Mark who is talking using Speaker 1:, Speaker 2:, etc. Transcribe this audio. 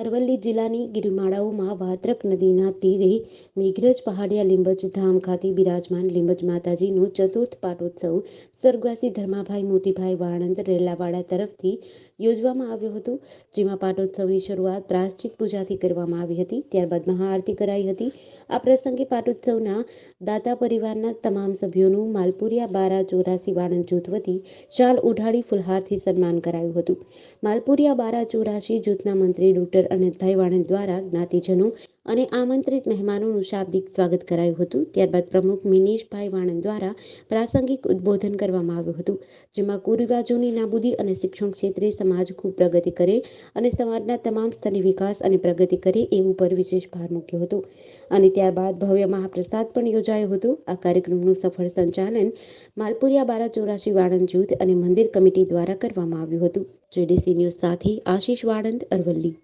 Speaker 1: અરવલ્લી જિલ્લાની ગિરિમાળાઓમાં વાત્રક નદીના તીરે મેઘરજ પહાડિયા લીંબજ ધામ ખાતે બિરાજમાન લીંબજ માતાજીનો ચતુર્થ પાટોત્સવ સ્વર્ગવાસી ધર્માભાઈ મોતીભાઈ વાણંદ રેલાવાડા તરફથી યોજવામાં આવ્યો હતો, જેમાં પાટોત્સવની શરૂઆત પ્રાશ્ચિત પૂજાથી કરવામાં આવી હતી. ત્યારબાદ મહાઆરતી કરાઈ હતી. આ પ્રસંગે પાટોત્સવના દાતા પરિવારના તમામ સભ્યોનું માલપુરિયા બારા ચોરાસી વાણંદ જૂથ વતી શાલ ઉઢાડી ફુલહારથી સન્માન કરાયું હતું. માલપુરિયા બારા ચોરાસી જૂથના મંત્રી ડોક્ટર અનંતભાઈ વાણંદ દ્વારા જ્ઞાતિજનો અને આમંત્રિત મહેમાનોનું શાબ્દિક સ્વાગત કરાયું હતું. ત્યારબાદ પ્રમુખ મિનીશભાઈ વાણંદ દ્વારા પ્રાસંગિક ઉદ્બોધન કરવામાં આવ્યું હતું, જેમાં કુરિવાજોની નાબૂદી અને શિક્ષણ ક્ષેત્રે સમાજ ખૂબ પ્રગતિ કરે અને સમાજના તમામ સ્તરે વિકાસ અને પ્રગતિ કરે એવું પર વિશેષ ભાર મૂક્યો હતો. અને ત્યારબાદ ભવ્ય મહાપ્રસાદ પણ યોજાયો હતો. આ કાર્યક્રમનું સફળ સંચાલન માલપુરિયા બારા ચોરાશી વાણંદ જૂથ અને મંદિર કમિટી દ્વારા કરવામાં આવ્યું હતું. જેડીસી ન્યૂઝ સાથે આશીષ વાણંદ અરવલ્લી.